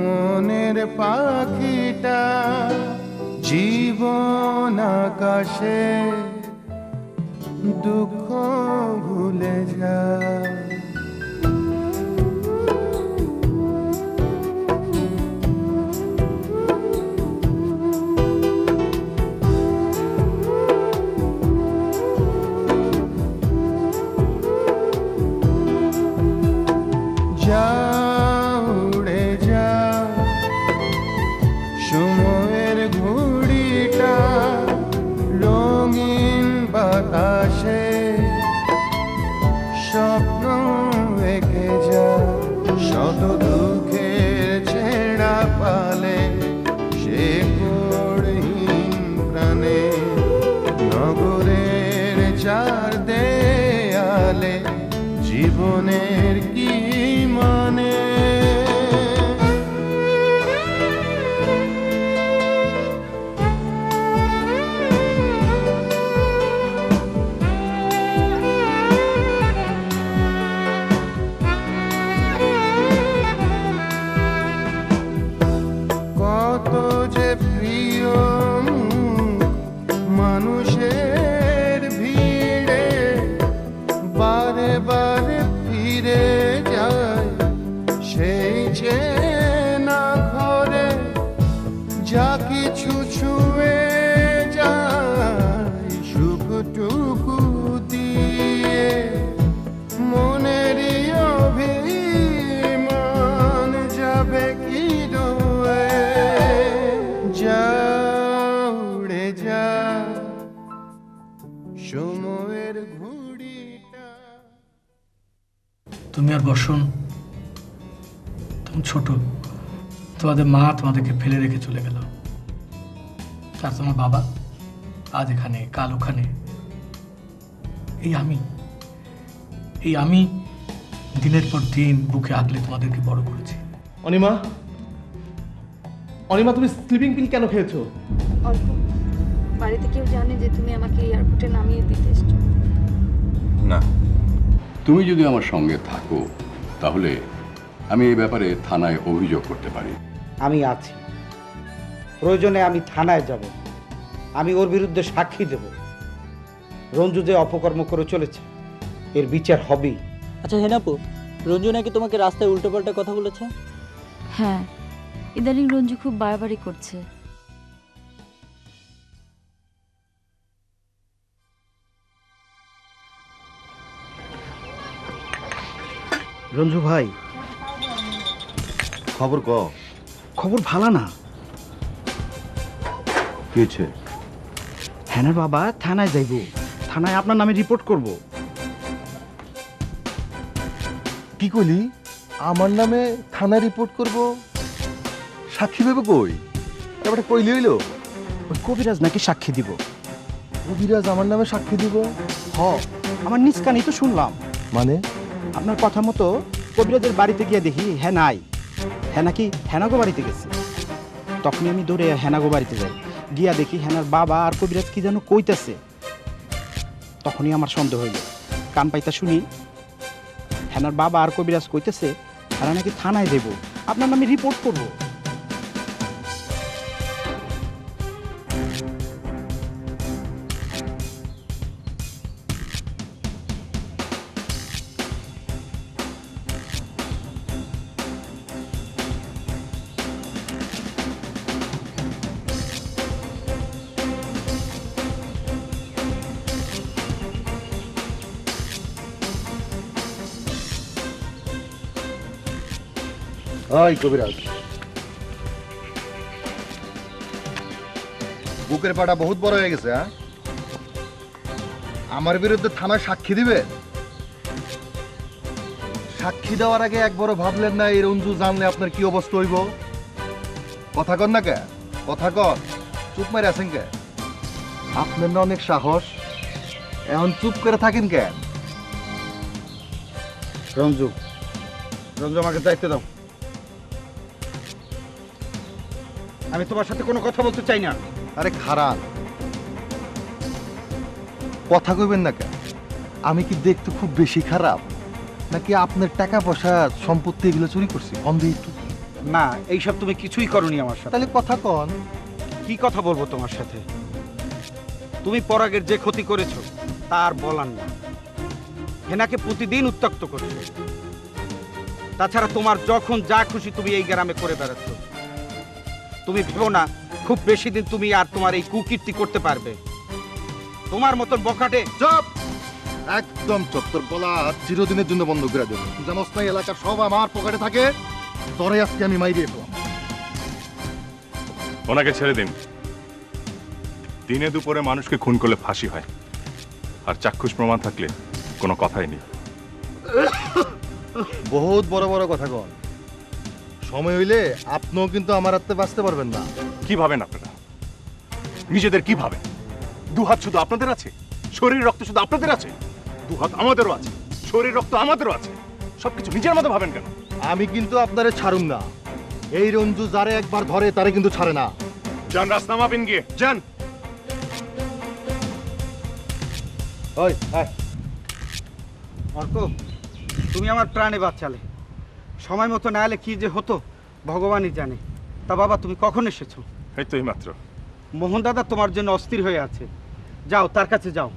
মনের পাখিটা জীবন আকাশে দুঃখ ভুলে যায়। জীবনের বর্ষণ তুমি ছোট। তোমাদের মা তোমাদেরকে ফেলে রেখে চলে গেল। আর তোমার বাবা আজ এখানে কাল ওখানে। এই আমি এই আমি দিনের পর দিন বুকে আগলে তোমাদেরকে বড় করেছি। অনিমা অনিমা তুমি স্লিপিং পিল কেন খেয়েছো? অল্প। বাড়িতে কেউ জানে যে তুমি আমাকে এয়ারপোর্টে নামিয়ে দিতে এসছো। না। তুমি যদি আমার সঙ্গে থাকো তাহলে আমি এই ব্যাপারে থানায় অভিযোগ করতে পারি। আমি আছি। প্রয়োজনে আমি থানায় যাব। আমি ওর বিরুদ্ধে সাক্ষী দেব। রঞ্জু যে অপকর্ম করে চলেছে এর বিচার হবেই। আচ্ছা হেনাপু রঞ্জু নাকি তোমাকে রাস্তায় উল্টোপাল্টা কথা বলেছে? হ্যাঁ ইদানিং রঞ্জু খুব বাড়াবাড়ি করছে। রঞ্জু ভাই। খবর ক। খবর ভালো না। কি হয়েছে? হ্যাঁ বাবা থানায় যাইব। থানায় আপনার নামে রিপোর্ট করব। কি কইলি? আমার নামে থানায় রিপোর্ট করব? সাক্ষী ভেবে কই? ব্যাপারটা কইলি হইল? ওই কবিরাজ নাকি সাক্ষী দিব। কবিরাজ আমার নামে সাক্ষী দিব? হ আমার নিজ কানেই তো শুনলাম। মানে? আপনার কথা মতো কবিরাজের বাড়িতে গিয়ে দেখি হ্যাঁ নাই। হ্যাঁ নাকি হেনাগো বাড়িতে গেছে। তখনই আমি দৌড়ে হেনাগো বাড়িতে যাই। গিয়া দেখি হেনার বাবা আর কবিরাজ কি যেন কইতেছে। তখনই আমার সন্দেহ হইল। কান পাইতা শুনি হেনার বাবা আর কবিরাজ কইতেছে হেনা নাকি থানায় দেব। আপনার নামে রিপোর্ট করব। ওই কবিরাজ। বুকের পাটা বহুত বড় হয়ে গেছে হ্যাঁ? আমার বিরুদ্ধে থানায় সাক্ষী দিবে? সাক্ষী দেওয়ার আগে একবারও ভাবলেন না এই রঞ্জু জানলে আপনার কি অবস্থা হইব? কথা কন না কে? কথা কন। চুপ মারে আছেন কে? আপনার না অনেক সাহস। এখন চুপ করে থাকেন কেন রঞ্জু। রঞ্জু, আমাকে দায়িত্ব দাও। আমি তোমার সাথে কোনো কথা বলতে চাই না। আরে খারাপ। কথা কইবেন না কেন? আমি কি দেখতে খুব বেশি খারাপ? নাকি আপনার টাকা পয়সা সম্পত্তি এগুলো চুরি করছি? বন্ধ একটু। না এইসব তুমি কিছুই করনি আমার সাথে। তাহলে কথা কন। কি কথা বলব তোমার সাথে? তুমি পরাগের যে ক্ষতি করেছ তার বলার না। হেনাকে প্রতিদিন উত্তক্ত করছ। তাছাড়া তোমার যখন যা খুশি তুমি এই গ্রামে করে বেড়াচ্ছ। তুমি ভেবো না খুব বেশি দিন তুমি আর তোমার এই কুকীর্তি করতে পারবে। তোমার মতন বখাটে চুপ! একদম চুপ তোর গলা চিরদিনের জন্য বন্ধ করে দেবো। জানোস না এলাকার সব আমার পকেটে থাকে। তোরে আজকে আমি মাইরে দেবো ওনাকে ছেড়ে দিন। দিনে দুপুরে মানুষকে খুন করলে ফাঁসি হয়। আর চাক্ষুষ প্রমাণ থাকলে কোনো কথাই নেই। বহুত বড় বড় কথা কন। সময় হইলে আপনিও কিন্তু আমার হাতে বাঁচতে পারবেন না। কি ভাবেন আপনারা? নিজেদের কি ভাবেন? দু হাত শুধু আপনাদের আছে? শরীর রক্ত শুধু আপনাদের আছে? দু হাত আমাদেরও আছে। শরীর রক্ত আমাদেরও আছে। সবকিছু নিজের মতো ভাবেন কেন? আমি কিন্তু আপনারে ছাড়ুম না। এই রঞ্জু যারে একবার ধরে তারে কিন্তু ছাড়ে না। যান রাস্তা মাপিন গিয়ে। যান। ওই। অর্ক তুমি আমার প্রাণে বাঁচালে। সময় মতো না এলে কি যে হতো ভগবানই জানে। তা বাবা তুমি কখন এসেছ? এই তো মাত্র। মোহন দাদা তোমার জন্য অস্থির হয়ে আছে। যাও তার কাছে যাও।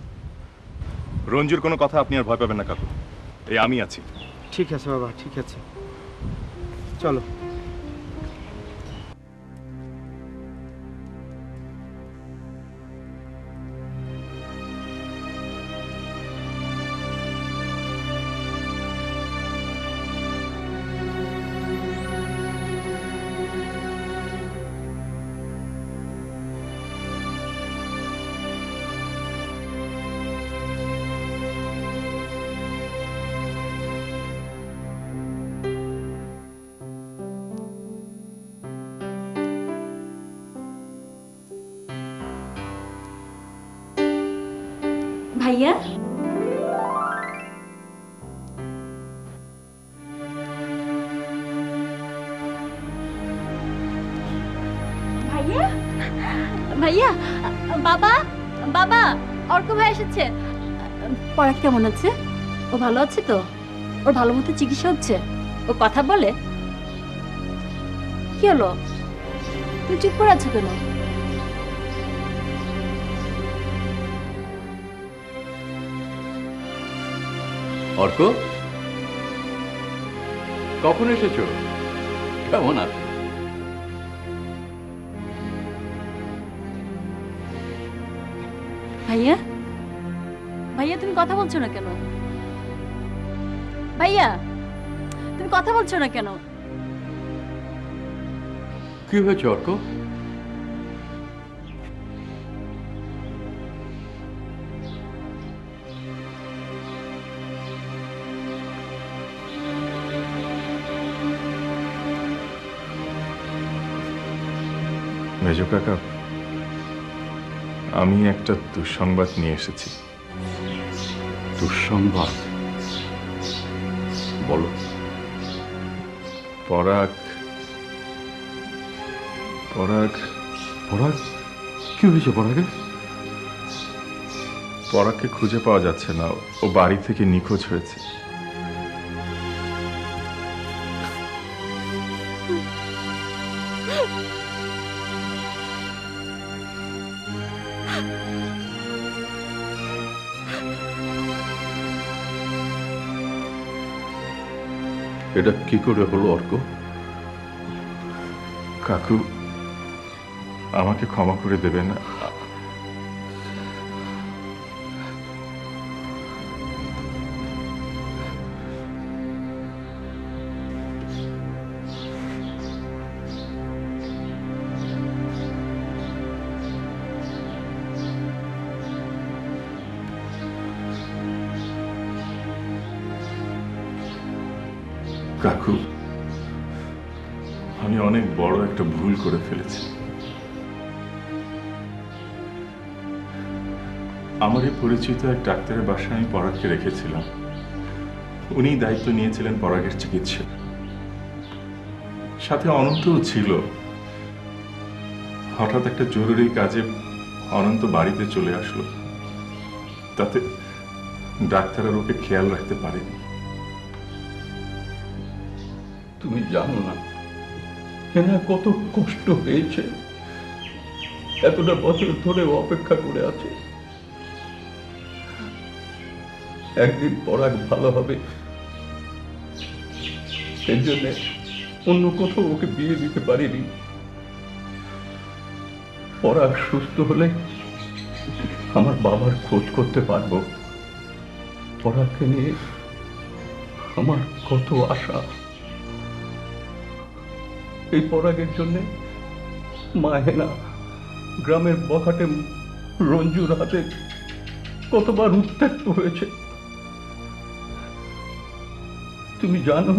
রঞ্জুর কোনো কথা আপনি আর ভয় পাবেন না কাকু। এই আমি আছি। ঠিক আছে বাবা ঠিক আছে। চলো। ভাইয়া? বাবা বাবা, অর্ক ভাই এসেছে। পড়া কেমন আছে? ও ভালো আছে তো? ওর ভালো মতো চিকিৎসা হচ্ছে? ও কথা বলে? কি হলো? তুই চুপ করে আছো কেন? অর্ক? কখন এসেছ? কেমন আছো? ভাইয়া? ভাইয়া তুমি কথা বলছো না কেন? ভাইয়া তুমি কথা বলছো না কেন? কি হয়েছে অর্ক? মেজ কাকা আমি একটা দুঃসংবাদ নিয়ে এসেছি। দুঃসংবাদ? বলো। পরাগ পরাগ। পরাগ? কি হয়েছে পরাগে? পরাগকে খুঁজে পাওয়া যাচ্ছে না ও বাড়ি থেকে নিখোঁজ হয়েছে। এটা কি করে হলো অর্ক? কাকু আমাকে ক্ষমা করে দেবে কাকু আমি অনেক বড় একটা ভুল করে ফেলেছি। আমারই পরিচিত এক ডাক্তারের বাসায় আমি পরাগকে রেখেছিলাম। উনি দায়িত্ব নিয়েছিলেন পরাগের চিকিৎসা। সাথে অনন্তও ছিল। হঠাৎ একটা জরুরি কাজে অনন্ত বাড়িতে চলে আসলো। তাতে ডাক্তার আর ওকে খেয়াল রাখতে পারেনি। তুমি জানো না হেনা কত কষ্ট হয়েছে। এতটা বছর ধরে অপেক্ষা করে আছে। একদিন পরাগ ভালো হবে। এর জন্য অন্য কোথাও ওকে বিয়ে দিতে পারিনি। পরাগ সুস্থ হলে আমার বাবার খোঁজ করতে পারব। পরাগকে নিয়ে আমার কত আশা। এই পরাগের জন্য মা হেনা গ্রামের বখাটে রঞ্জুর হাতে কতবার উত্ত্যক্ত হয়েছে। তুমি জানো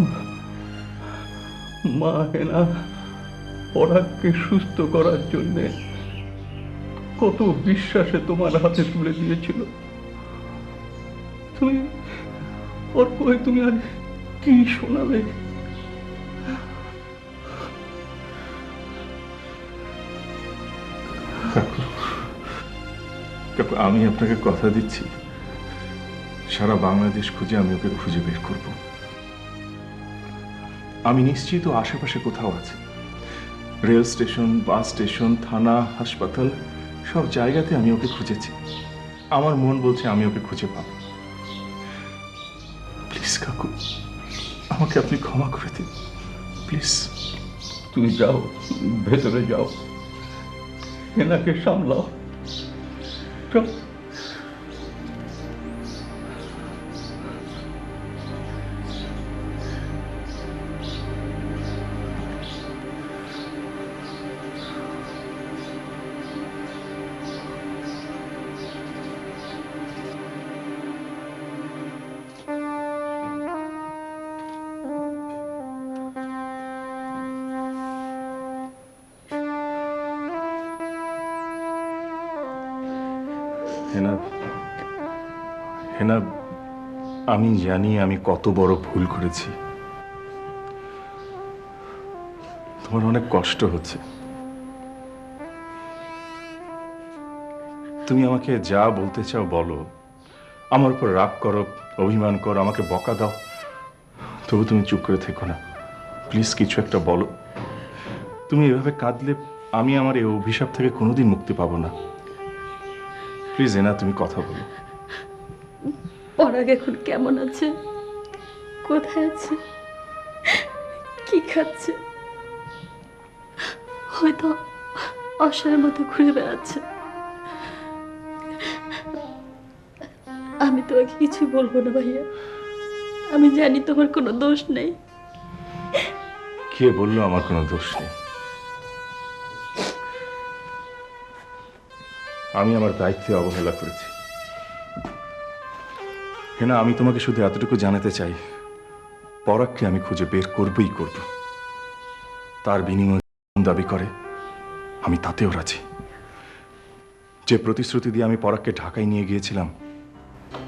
মা হেনা পরাগকে সুস্থ করার জন্য কত বিশ্বাসে তোমার হাতে তুলে দিয়েছিল। তুমি, ওর কয়ে তুমি আর কি শোনাবে? আমি আপনাকে কথা দিচ্ছি। সারা বাংলাদেশ খুঁজে আমি ওকে খুঁজে বের করব। আমি নিশ্চিত আশেপাশে কোথাও আছে। রেল স্টেশন, বাস স্টেশন, থানা, হাসপাতাল, সব জায়গাতে আমি ওকে খুঁজেছি। আমার মন বলছে আমি ওকে খুঁজে পাব। প্লিজ কাকু, আমাকে আপনি ক্ষমা করে দিন। প্লিজ। তুমি যাও, ভেতরে যাও। এনাকে সামলাও। আমি জানি আমি কত বড় ভুল করেছি। তোমার অনেক কষ্ট হচ্ছে। তুমি আমাকে যা বলতে চাও বলো। আমার উপর রাগ করো, অভিমান করো, আমাকে বকা দাও। তবু তুমি চুপ করে থেকো না। প্লিজ কিছু একটা বলো। তুমি এভাবে কাঁদলে আমি আমার এই অভিশাপ থেকে কোনোদিন মুক্তি পাবো না। প্লিজ এনা, তুমি কথা বলো। পরাগ এখন কেমন আছে? কোথায় আছে? কি খাচ্ছে? হয়তো অসহায়ের মতো ঘুরে বেড়াচ্ছে। আমি তোমাকে কিছু বলব না ভাইয়া। আমি জানি তোমার কোনো দোষ নেই। কে বলল আমার কোনো দোষ নেই? আমি আমার দায়িত্বে অবহেলা করেছি। হেনা আমি তোমাকে শুধু এতটুকু জানাতে চাই? পরাগকে আমি খুঁজে বের করবই করব। তার বিনিময়ে দাবি করে, আমি তাতেও রাজি। যে প্রতিশ্রুতি দিয়ে আমি পরাগকে ঢাকায় নিয়ে গিয়েছিলাম,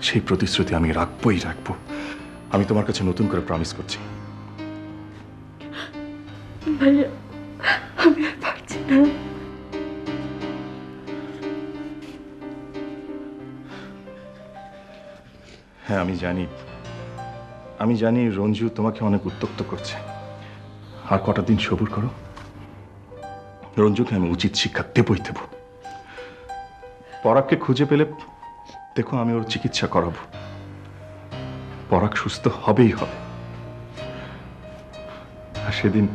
সেই প্রতিশ্রুতি আমি রাখবই রাখব। আমি তোমার কাছে নতুন করে প্রমিস করছি। ভাইয়া, আমি পারছি না। হ্যাঁ আমি জানি। আমি জানি রঞ্জু তোমাকে অনেক উত্তক্ত করছে। আর কটা দিন সবুর করো। রঞ্জুকে আমি উচিত শিক্ষা দেবই দেব। পরাগকে খুঁজে পেলে দেখো আমি ওর চিকিৎসা করাবো। পরাগ সুস্থ হবেই হবে। আর সেদিন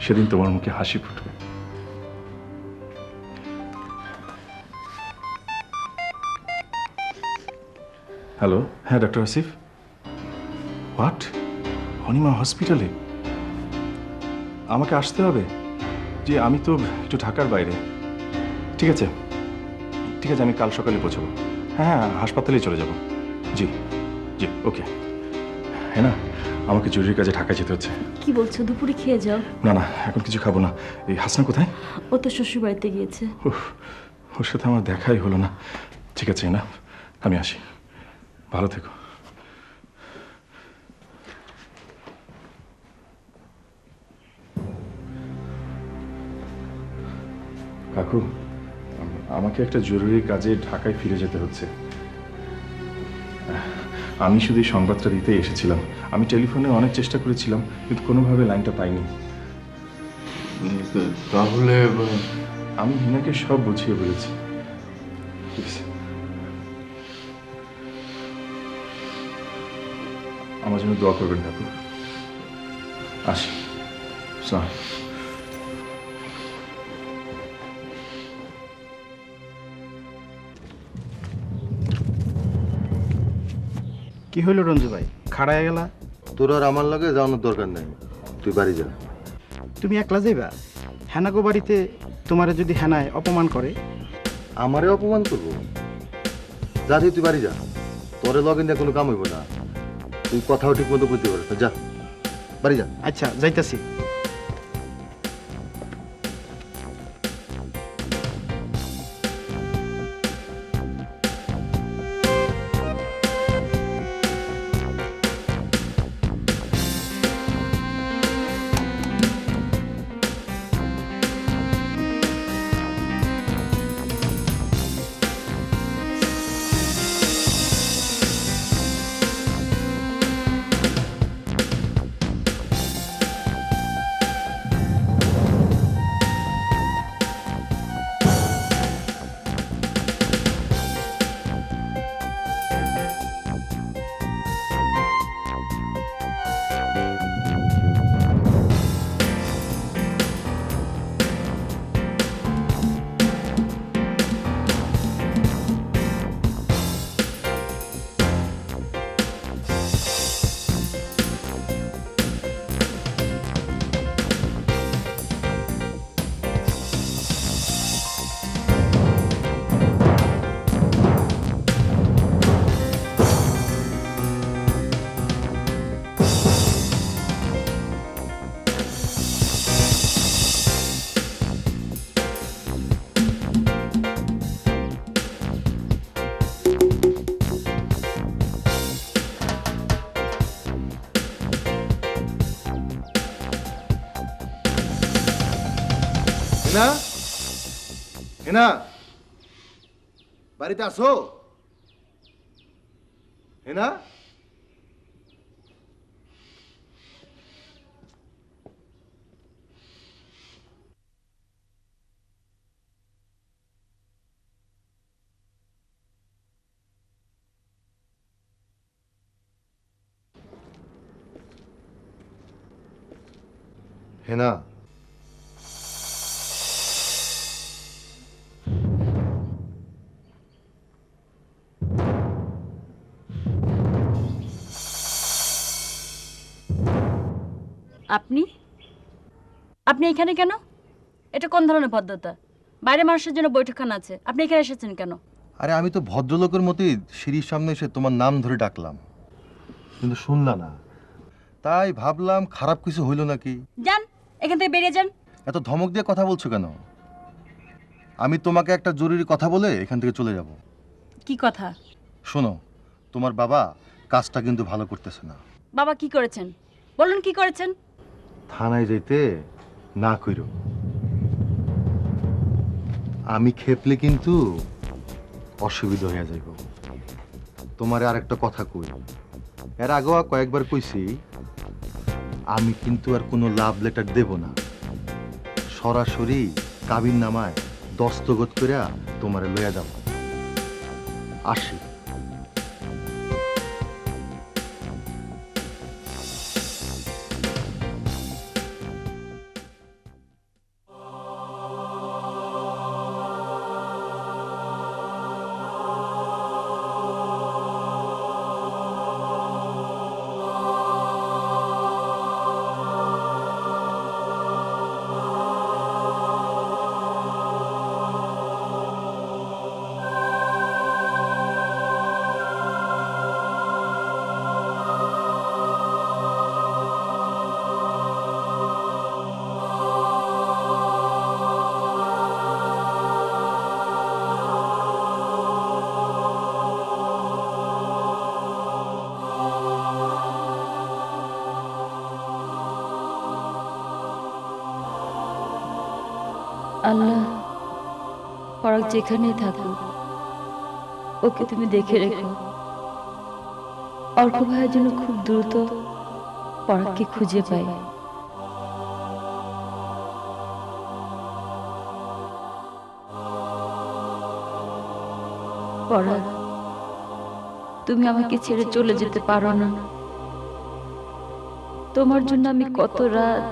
সেদিন তোমার মুখে হাসি ফুটবে। হ্যালো হ্যাঁ ডক্টর আসিফ হোয়াট অনিমা হসপিটালে আমাকে আসতে হবে? যে আমি তো একটু ঢাকার বাইরে। ঠিক আছে। ঠিক আছে আমি কাল সকালে পৌঁছাবো। হ্যাঁ হ্যাঁ হাসপাতালেই চলে যাব। জি জি ওকে হ্যাঁ না আমাকে জরুরি কাজে ঢাকায় যেতে হচ্ছে। কি বলছো? দুপুরে খেয়ে যাও। না না এখন কিছু খাব না। এই হাসনা কোথায়? ও তো শ্বশুর বাড়িতে গিয়েছে ওর সাথে আমার দেখাই হলো না। ঠিক আছে না আমি আসি। ভালো থেকো। কাকু আমাকে একটা জরুরি কাজে ঢাকায় ফিরে যেতে হচ্ছে। আমি শুধু এই সংবাদটা দিতে এসেছিলাম। আমি টেলিফোনে অনেক চেষ্টা করেছিলাম কিন্তু কোনোভাবে লাইনটা পাইনি। তাহলে আমি হিনাকে সব বুঝিয়ে বলেছি। ঠিক আছে আমার জন্য দোয়া করবেন ঠাকুর আসি। কি হইল রঞ্জু ভাই? খাড়ায় গেলা? তোর আর আমার লাগে যাওয়ানোর দরকার নাই। তুই বাড়ি যা। তুমি একলা যাইবা? হেনাগো বাড়িতে তোমারে যদি হেনায় অপমান করে? আমারে অপমান করব? যা তুই বাড়ি যা। তোরে লগে নিয়ে কোনো কাম হইব না। তুই কথাও ঠিক মতো বুঝতে পারিস যা বাড়ি যা। আচ্ছা যাইতাছি। হেনা বাড়িতে আসো হেনা হেনা আপনি? আপনি এখানে কেন? এটা কোন ধরনের ভদ্রতা? বাইরে মানুষের জন্য বৈঠকখানা আছে। আপনি এখানে এসেছেন কেন? আরে আমি তো ভদ্রলোকের মতোই সিঁড়ির সামনে এসে তোমার নাম ধরে ডাকলাম। কিন্তু শুনলা না। তাই ভাবলাম খারাপ কিছু হইল নাকি? যান এখান থেকে বেরিয়ে যান। এত ধমক দিয়ে কথা বলছো কেন? আমি তোমাকে একটা জরুরি কথা বলে এখান থেকে চলে যাব। কি কথা? শোনো তোমার বাবা কাজটা কিন্তু ভালো করতেছে না। বাবা কি করেছেন? বলুন কি করেছেন? থানায় যেতে না কইরো। আমি খেপলে কিন্তু অসুবিধা হয়ে যাইব। তোমার আর একটা কথা কই। এর আগেও কয়েকবার কইছি, আমি কিন্তু আর কোনো লাভ লেটার দেব না। সরাসরি কাবিন নামায় দস্তগত করে তোমারে লইয়া যাব। আসি। আল্লাহ পরাগ যেখানেই থাকো ওকে তুমি দেখে রেখো। অর্ক ভাইয়ের জন্য খুব দ্রুত পরাগকে খুঁজে পাই। পরাগ তুমি আমাকে ছেড়ে চলে যেতে পারো না। তোমার জন্য আমি কত রাত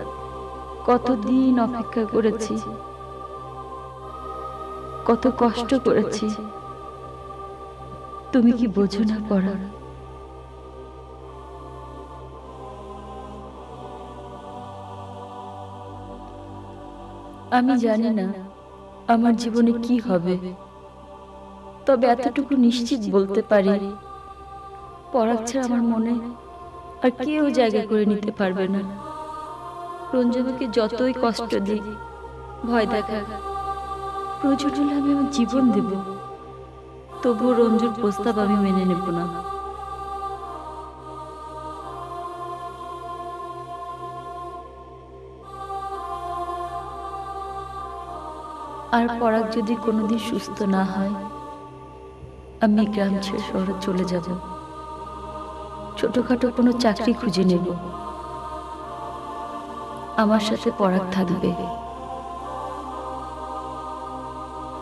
কতদিন অপেক্ষা করেছি। কত কষ্ট করেছি। তুমি কি বোঝো না পরাগ আমি জানি না আমার জীবনে কি হবে। তবে এতটুকু নিশ্চিত বলতে পারি পরাগ ছাড়া আমার মনে আর কেউ জায়গা করে নিতে পারবে না। রঞ্জনাকে যতই কষ্ট দিই ভয় দেখা প্রয়োজন হলে আমি আমার জীবন দেব। তবুও রঞ্জুর প্রস্তাব আমি মেনে নেব না। আর পরাগ যদি কোনোদিন সুস্থ না হয়, আমি গ্রাম ছেড়ে শহরে চলে যাব। ছোটখাটো কোনো চাকরি খুঁজে নেব। আমার সাথে পরাগ থাকবে।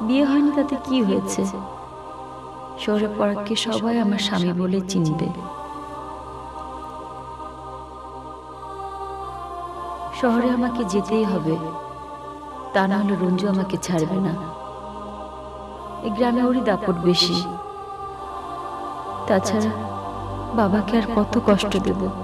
বিয়ে হয়নি, তাতে কি হয়েছে? শহরে পরাগকে সবাই আমার স্বামী বলে চিনবে। শহরে আমাকে যেতেই হবে। তা না হলে রঞ্জু আমাকে ছাড়বে না। এই গ্রামে ওরই দাপট বেশি। তাছাড়া বাবাকে আর কত কষ্ট দেব?